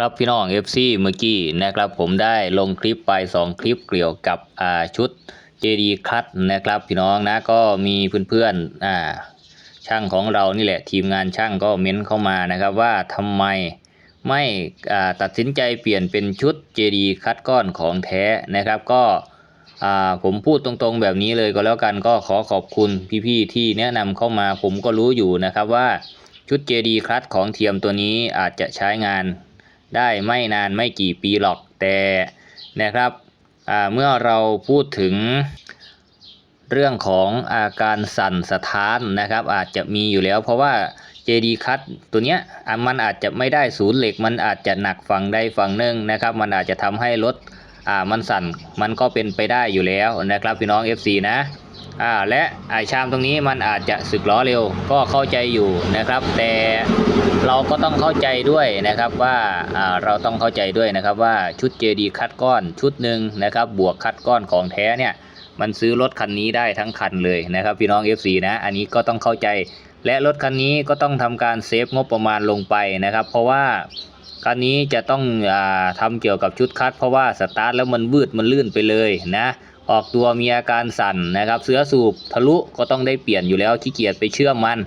ครับพี่น้อง FC เมื่อกี้นะครับผมได้ลงคลิปไป 2 คลิปเกี่ยวกับชุด JD คัตนะครับพี่น้องนะก็มีเพื่อนๆอ่าช่างของเรานี่แหละทีมงานช่างก็เม้นเข้ามานะครับว่าทำไมไม่ตัดสินใจเปลี่ยนเป็นชุด JD คัตก้อนของแท้นะครับก็ผมพูดตรงๆแบบนี้เลยก็แล้วกันก็ขอขอบคุณพี่ๆที่แนะนำเข้ามาผมก็รู้อยู่นะครับว่าชุด JD คัตของเทียมตัวนี้อาจจะใช้งาน ได้ไม่นานไม่กี่ปีหรอกแต่นะครับเมื่อเราพูดถึงเรื่องของอาการสั่นสะท้านนะครับ อาจจะมีอยู่แล้ว เพราะว่า JD คัตตัวเนี้ยมันอาจจะไม่ได้ศูนย์เหล็ก มันอาจจะหนักฝั่งใดฝั่งหนึ่งนะครับ มันอาจจะทำให้รถ อ่ามันสั่นมันก็เป็นไปได้อยู่แล้วนะครับพี่น้อง FC นะอ่าและไอชามตรงนี้มันอาจจะสึกล้อเร็วก็เข้าใจอยู่นะครับ แต่เราก็ต้องเข้าใจด้วยนะครับว่าอ่าเราต้องเข้าใจด้วยนะครับว่าชุด JD คัดก้อนชุดหนึ่งนะครับบวกคัดก้อนของแท้เนี่ยมันซื้อรถคันนี้ได้ทั้งคันเลยนะครับพี่น้อง FC นะอันนี้ก็ต้องเข้าใจ และรถคันนี้ก็ต้องทำการเซฟงบประมาณลงไปนะครับ เพราะว่า คันนี้จะต้องอาทำเกี่ยวกับชุดคัด เพราะว่าสตาร์ทแล้วมันวืดมันลื่นไปเลยนะออกตัวมีอาการสั่นนะครับ เสื้อสูบทะลุก็ต้องได้เปลี่ยนอยู่แล้วขี้เกียจไปเชื่อมมัน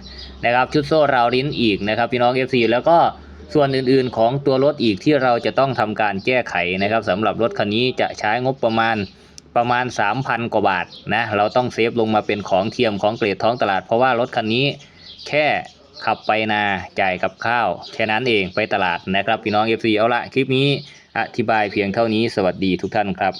นะครับ ชุดโซ่ราวลิ้นอีกนะครับ พี่น้อง FC แล้วก็ส่วนอื่นๆของตัวรถอีกที่เราจะต้องทำการแก้ไขนะครับสำหรับรถคันนี้จะใช้งบประมาณประมาณ 3,000 กว่าบาทนะเราต้องเซฟลงมาเป็นของเทียมของเกรดท้องตลาด เพราะว่ารถคันนี้แค่ ขับไปนาจ่ายกับข้าวแค่นั้นเองไปตลาดนะครับพี่น้อง FC เอาละคลิปนี้อธิบายเพียงเท่านี้สวัสดีทุกท่านครับ